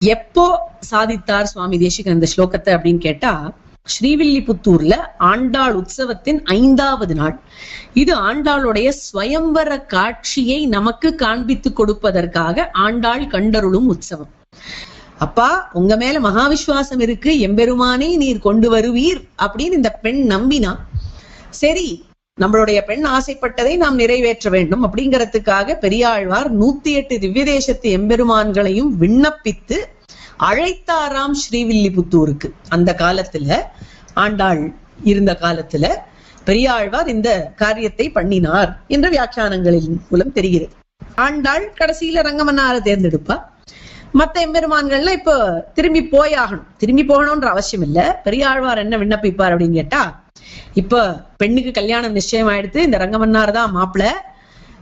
எப்போ சாதித்தார் சுவாமி தேசிகன் இந்த ஸ்லோகத்தை அப்படின்னு கேட்டா ஸ்ரீவில்லிபுத்தூர்ல ஆண்டாள் உற்சவத்தின் ஐந்தாவது நாள். இது ஆண்டாளுடைய ஸ்வயம்பர காட்சியை நமக்கு காண்பித்து கொடுப்பதற்காக ஆண்டாள் கண்டருளும் உற்சவம். அப்பா உங்க மேல மகாவிஸ்வாசம் இருக்கு எம்பெருமானே நீர் கொண்டு வருவீர் அப்படின்னு இந்த பெண் நம்பினா சரி நம்மளுடைய பெண் ஆசைப்பட்டதை நாம் நிறைவேற்ற வேண்டும் அப்படிங்கறதுக்காக பெரியாழ்வார் நூத்தி எட்டு திவ்ய தேசத்து எம்பெருமான்களையும் விண்ணப்பித்து அழைத்தாராம் ஸ்ரீவில்லிபுத்தூருக்கு. அந்த காலத்துல ஆண்டாள் இருந்த காலத்துல பெரியாழ்வார் இந்த காரியத்தை பண்ணினார் என்ற வியாக்கியானங்களின் மூலம் தெரிகிறது. ஆண்டாள் கடைசியில ரங்கமன்னார தேர்ந்தெடுப்பா மத்த எம்பெருமான்கள்லாம் இப்போ திரும்பி போயாகணும். திரும்பி போகணும்ன்ற அவசியம் இல்ல பெரியாழ்வார் என்ன விண்ணப்பிப்பார் அப்படின்னு கேட்டா இப்ப பெண்ணுக்கு கல்யாணம் நிச்சயம் ஆயிடுத்து இந்த ரங்கமன்னார் தான் மாப்பிள்ள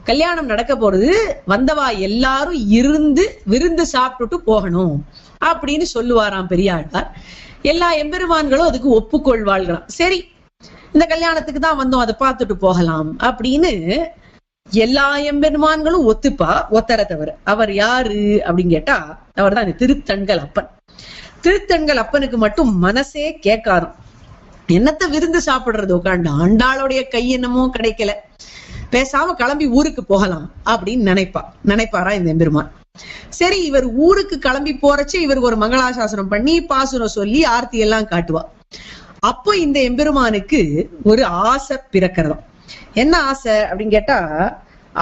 கல்யாணம் நடக்க போறது வந்தவா எல்லாரும் இருந்து விருந்து சாப்பிட்டுட்டு போகணும் அப்படின்னு சொல்லுவாராம் பெரியாழ்வார். எல்லா எம்பெருமான்களும் அதுக்கு ஒப்புக்கொள்வாள்களாம். சரி இந்த கல்யாணத்துக்கு தான் வந்தோம் அதை பார்த்துட்டு போகலாம் அப்படின்னு எல்லா எம்பெருமான்களும் ஒத்துப்பா ஒத்தர தவிர. அவர் யாரு அப்படின்னு கேட்டா அவர் தான் திருத்தண்கள் அப்பன். திருத்தண்கள் அப்பனுக்கு மட்டும் மனசே கேட்காரும் என்னத்த விருந்து சாப்பிடுறது உட்காண்டு ஆண்டாளுடைய கை என்னமோ கிடைக்கல. பேசாம கிளம்பி ஊருக்கு போகலாம் அப்படின்னு நினைப்பா. நினைப்பாரா இந்த எம்பெருமான்? சரி இவர் ஊருக்கு கிளம்பி போறச்சு இவருக்கு ஒரு மங்களாசாசனம் பண்ணி பாசுரம் சொல்லி ஆர்த்தி எல்லாம் காட்டுவா. அப்போ இந்த எம்பெருமானுக்கு ஒரு ஆசை பிறக்கிறதாம். என்ன ஆசை அப்படின்னு கேட்டா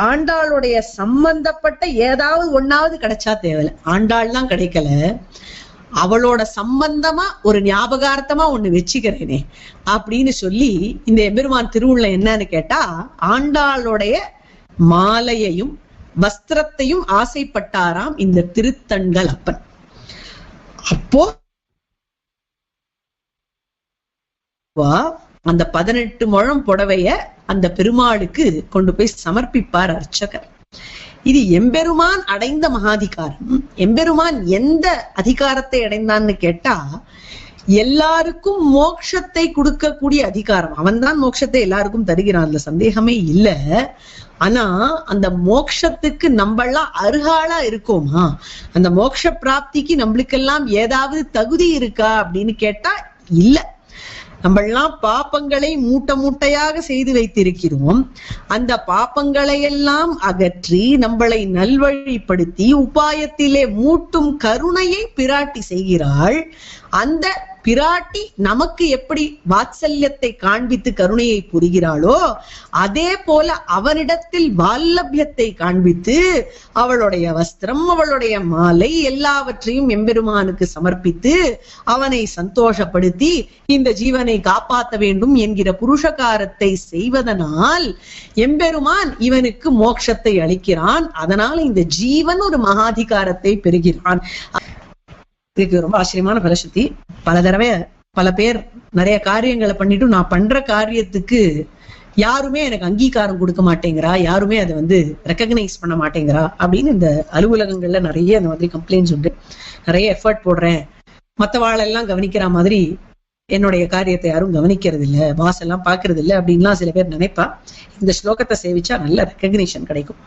ஆண்டாளுடைய சம்பந்தப்பட்ட ஏதாவது ஒன்னாவது கிடைச்சா தேவையில்ல. ஆண்டாள் தான் கிடைக்கல. அவளோட சம்பந்தமா ஒரு ஞாபகார்த்தமா ஒண்ணு வச்சுக்கிறேனே அப்படின்னு சொல்லி இந்த எம்பெருமான் திருவுள்ள என்னன்னு கேட்டா ஆண்டாளுடைய மாலையையும் வஸ்திரத்தையும் ஆசைப்பட்டாராம் இந்த திருத்தண்கள் அப்பன். அப்போ அந்த பதினெட்டு முழம் புடவைய அந்த பெருமாளுக்கு கொண்டு போய் சமர்ப்பிப்பார் அர்ச்சகர். இது எம்பெருமான் அடைந்த மகாதிகாரம். எம்பெருமான் எந்த அதிகாரத்தை அடைந்தான்னு கேட்டா எல்லாருக்கும் மோட்சத்தை கொடுக்கக்கூடிய அதிகாரம். அவன் தான் மோட்சத்தை எல்லாருக்கும் தருகிறான் அதுல சந்தேகமே இல்ல. ஆனா அந்த மோக்ஷத்துக்கு நம்மளாம் அருகாளா இருக்கோமா? அந்த மோட்ச பிராப்திக்கு நம்மளுக்கெல்லாம் ஏதாவது தகுதி இருக்கா அப்படின்னு கேட்டா இல்ல. நம்மெல்லாம் பாப்பங்களை மூட்டை மூட்டையாக செய்து வைத்திருக்கிறோம். அந்த பாப்பங்களை எல்லாம் அகற்றி நம்மளை நல்வழிப்படுத்தி உபாயத்திலே மூட்டும் கருணையை பிராட்டி செய்கிறாள். அந்த பிராட்டி நமக்கு எப்படி வாத்சல்யத்தை காண்பித்து கருணையை புரிகிறாளோ அதே போல அவனிடத்தில் வால்லபியத்தை காண்பித்து அவளுடைய வஸ்திரம் அவளுடைய மாலை எல்லாவற்றையும் எம்பெருமானுக்கு சமர்ப்பித்து அவனை சந்தோஷப்படுத்தி இந்த ஜீவனை காப்பாற்ற வேண்டும் என்கிற புருஷகாரத்தை செய்வதனால் எம்பெருமான் இவனுக்கு மோட்சத்தை அளிக்கிறான். அதனால் இந்த ஜீவன் ஒரு மகாதிகாரத்தை பெறுகிறான். இதுக்கு ரொம்ப ஆச்சரியமான பலசக்தி பல தடவை பல பேர் நிறைய காரியங்களை பண்ணிட்டு நான் பண்ற காரியத்துக்கு யாருமே எனக்கு அங்கீகாரம் கொடுக்க மாட்டேங்கிறா யாருமே அதை வந்து ரெக்கக்னைஸ் பண்ண மாட்டேங்கிறா அப்படின்னு இந்த அலுவலகங்கள்ல நிறைய அந்த மாதிரி கம்ப்ளைண்ட்ஸ் உண்டு. நிறைய எஃபர்ட் போடுறேன். மற்றவாளெல்லாம் கவனிக்கிற மாதிரி என்னுடைய காரியத்தை யாரும் கவனிக்கிறது இல்ல பாஸ் எல்லாம் பாக்குறது இல்ல அப்படின்லாம் சில பேர் நினைப்பா. இந்த ஸ்லோகத்தை சேவிச்சா நல்ல ரெக்கக்னிஷன் கிடைக்கும்.